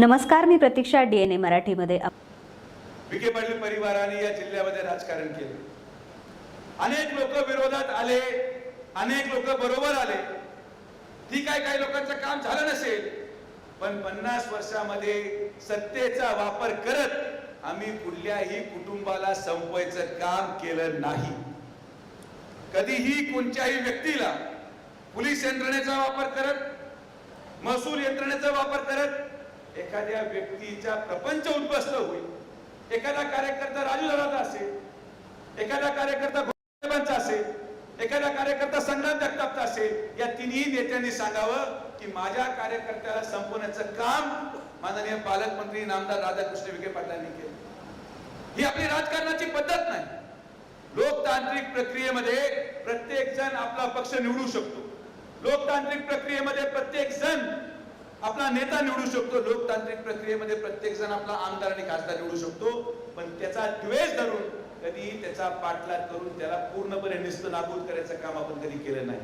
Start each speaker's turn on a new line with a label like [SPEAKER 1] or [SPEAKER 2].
[SPEAKER 1] नमस्कार मी प्रतीक्षा D N A मराठीमध्ये.
[SPEAKER 2] विखे पाटील परिवाराने या जिल्ह्यामध्ये राजकारण केले. अनेक लोक विरोधात आले अनेक लोक बरोबर आले. ठीक आहे काही लोकांचं काम झालं नसेल पण पन्नास वर्षामध्ये सत्तेचा वापर करत आम्ही कुठल्याही कुटुंबाला संपवायचं काम केलं नाही. कधीही कोणत्याही व्यक्तीला पोलीस यंत्रणेचा वापर करत महसूल यंत्रणेचा वापर करत एखाद्या व्यक्तीचा प्रपंच उद्ध्वस्त होईल. एखादा कार्यकर्ता राजू धराचा असेल एखादा कार्यकर्ता साहेबांचा असेल एखादा कार्यकर्ता संग्राम जगतापचा असेल या तिन्ही नेत्यांनी सांगावं की माझ्या कार्यकर्त्याला संपवण्याचं काम माननीय पालकमंत्री नामदार राधाकृष्ण विखे पाटलांनी केलं. ही आपली राजकारणाची पद्धत नाही. लोकतांत्रिक प्रक्रियेमध्ये प्रत्येक जण आपला पक्ष निवडू शकतो. लोकतांत्रिक प्रक्रियेमध्ये प्रत्येक आपला नेता निवडू शकतो. लोकतांत्रिक प्रक्रियेमध्ये प्रत्येक जण आपला आमदार आणि खासदार निवडू शकतो. पण त्याचा द्वेष धरून कधी त्याचा पाठलाग करून त्याला पूर्णपणे निस्त नाबूद करायचं काम आपण कधी केलं नाही.